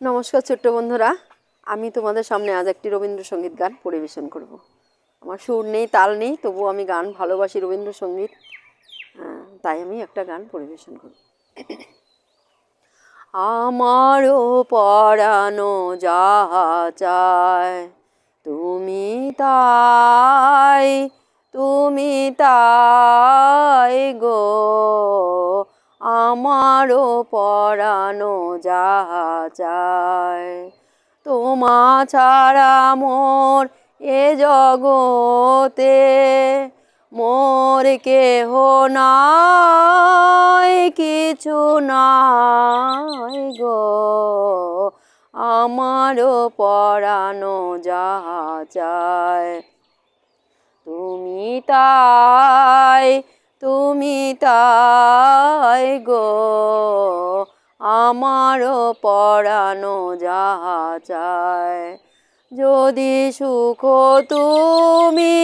নমস্কার ছোট্ট বন্ধুরা। আমি তোমাদের সামনে আজ একটি রবীন্দ্রসঙ্গীত গান পরিবেশন করব। আমার সুর নেই, তাল নেই তবুও আমি গান ভালোবাসি রবীন্দ্রসঙ্গীত। তাই আমি একটা গান পরিবেশন করব। আমারও পড়ানো যাহা চায়, তুমি তাই তুমি তাই গো। আমারও পরানো যাহা চায় তোমা ছাড়া মোর এ জগতে মোর কেহ নাই, কিছু নাই গো। আমারও পরানো যাহা চায় তুমি তাই তুমি তাই গো, আমারও পড়ানো যাহা চায় যদি সুখ তুমি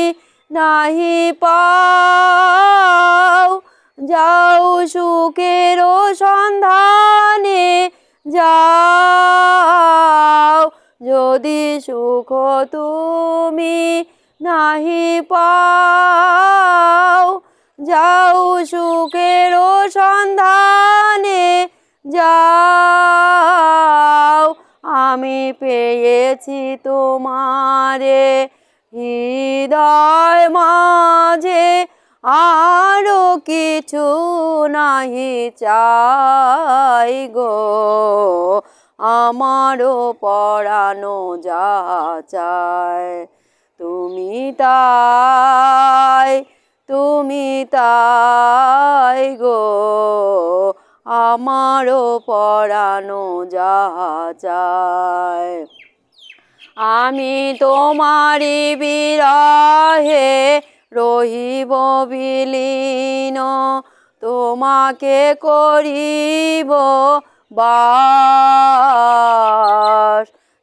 নাহি পাও, যাও সুখের সন্ধানে যাও। যদি সুখ তুমি নাহি পাও আমি পেয়েছি তোমারে। হৃদয় মাঝে আরও কিছু নাহি চাই গো। আমারও পড়ানো যা চায় তুমি তাই তুমি তাই গো। আমারও পড়ানো যাহা চায় আমি তোমারি বিরহে রহিব বিলীন, তোমাকে করিব বাস।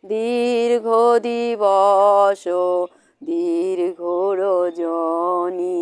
দীর্ঘ দিবস, দীর্ঘ রজনী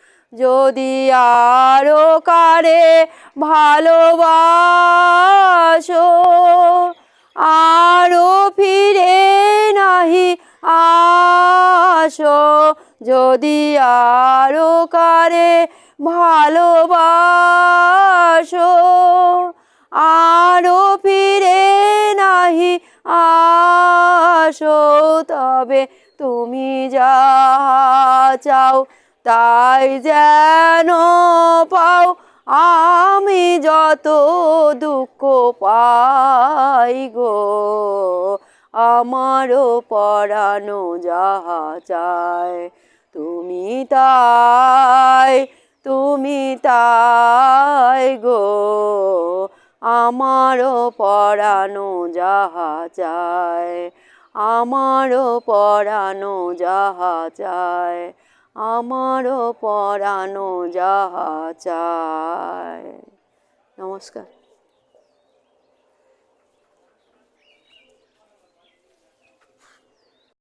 যদি আরও কারে ভালোবাসো, আরও ফিরে নাহি আসো। যদি আরও কারে ভালোবাসো, আরও ফিরে নাহি আসো। তবে তুমি যা চাও তাই যেন পাও আমি যত দুঃখ পাই গো। আমারও পরানো যাহা চায় তুমি তাই তুমি তাই গো। আমারও পরানো যাহা চায় আমারও পরানো যাহা চায় আমারও পরানো যাহা চায় নমস্কার।